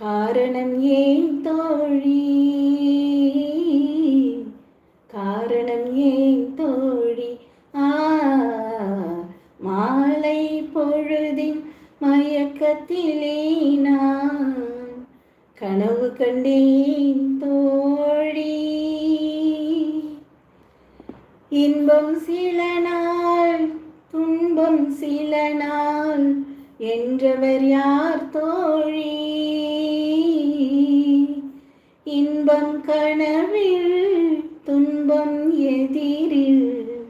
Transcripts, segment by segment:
காரணம் ஏன் தோழி? காரணம் ஏன் தோழி? ஆ மாலை பொழுதின் மயக்கத்திலே நான் கனவு கண்டேன் தோழி. இன்பம் சில நாள் துன்பம் சில நாள் என்றவர் யார் தோழி? கனவில் துன்பம் எதிரில்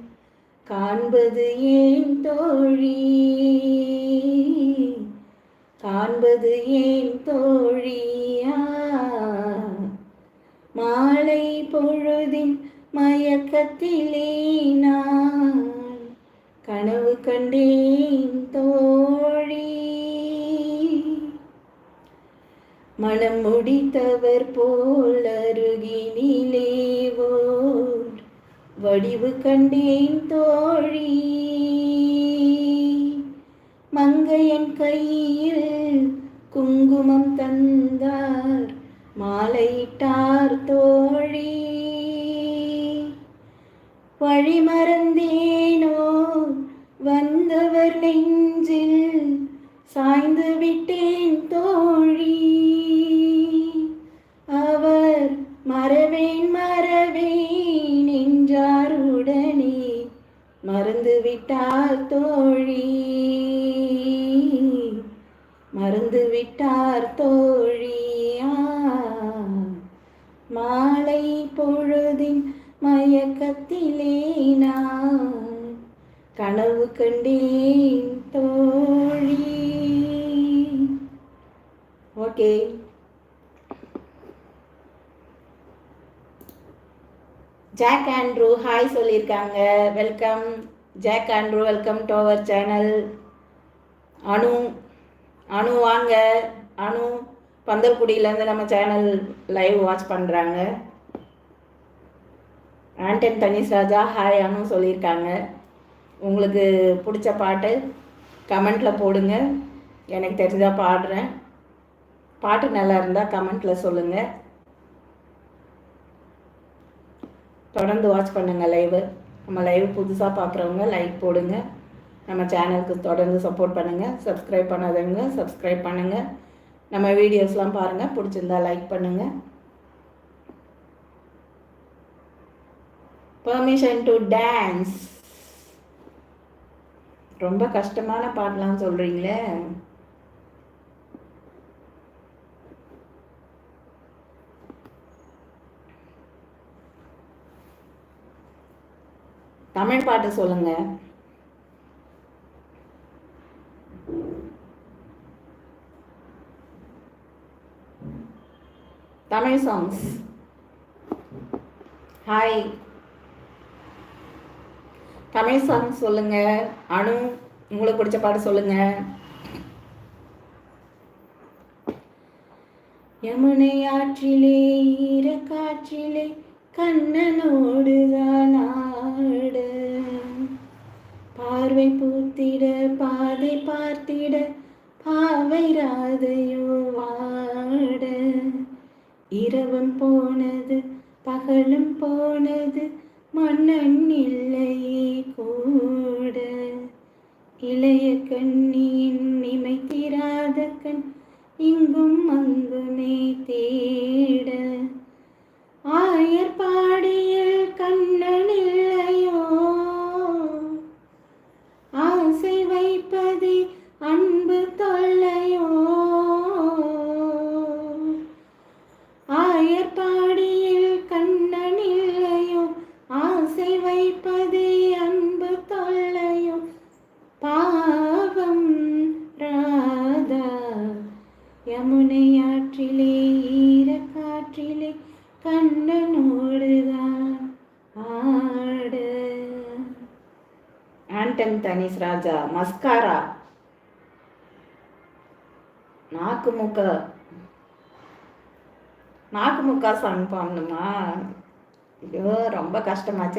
காண்பது ஏன் தோழி? காண்பது ஏன் தோழியா? மாலை பொழுதின் மயக்கத்திலே நான் மனம் முடித்தவர் போல் அருகினிலேவோர் வடிவு கண்டேன் தோழி. மங்கையன் கையில் குங்குமம் தந்தார். மாலையிட்டார் தோழி. வழி மறந்தேனோ வந்தவர் நெஞ்சில் சாய்ந்து விட்டேன் தோழி. மறவேன் மறவேன் என்றார் உடனே மறந்து தோழி. மறந்துவிட்டார் தோழியா மாலை பொழுதின் மயக்கத்திலே நான் கனவு கண்டேன் தோழி. ஓகே. ஜாக் ஆண்ட்ரூ ஹாய் சொல்லியிருக்காங்க. Welcome Jack Andrew welcome to our channel Anu Anu வாங்க. அனு பந்தல்குடியிலேருந்து நம்ம சேனல் லைவ் வாட்ச் பண்ணுறாங்க ஆண்டன் தனிஷ் ராஜா ஹாய் அனு சொல்லியிருக்காங்க. உங்களுக்கு பிடிச்ச பாட்டு கமெண்ட்டில் போடுங்க. எனக்கு தெரிஞ்சால் பாடுறேன். பாட்டு நல்லா இருந்தால் கமெண்ட்டில் சொல்லுங்கள் தொடர்ந்து வாட்ச் பண்ணுங்கள் லைவு நம்ம லைவ் புதுசாக பார்க்குறவங்க லைக் போடுங்க. நம்ம சேனலுக்கு தொடர்ந்து சப்போர்ட் பண்ணுங்கள் சப்ஸ்கிரைப் பண்ணாதவங்க சப்ஸ்கிரைப் பண்ணுங்கள் நம்ம வீடியோஸ்லாம் பாருங்கள் பிடிச்சிருந்தா லைக் பண்ணுங்கள் பர்மிஷன் டு டான்ஸ் ரொம்ப கஷ்டமான பாட்டெலாம் சொல்கிறீங்களே தமிழ் பாட்டு சொல்லுங்க. Tamil songs hi Tamil song சொல்லுங்க. அனு உங்களுக்கு பிடிச்ச பாட்டு சொல்லுங்க. யமுனை ஆற்றிலே ஈரக்காற்றிலே கண்ணனோடுதான். பாதையும் வாட. இரவும் போனது பகலும் போனது மன்னன் இல்லையே கூட. இளைய கண்ணியின் நிமைத்திராத கண் இங்கும் அங்குமே தேட. ஆயர் கண்ணனோடுதான் ஆடு. ஆண்டன் தனிஸ் ராஜா மஸ்காரா. நாக்கு முக்க நாக்கு முக்கா சாங் பாடணுமா? ஐயோ ரொம்ப கஷ்டமாச்சு.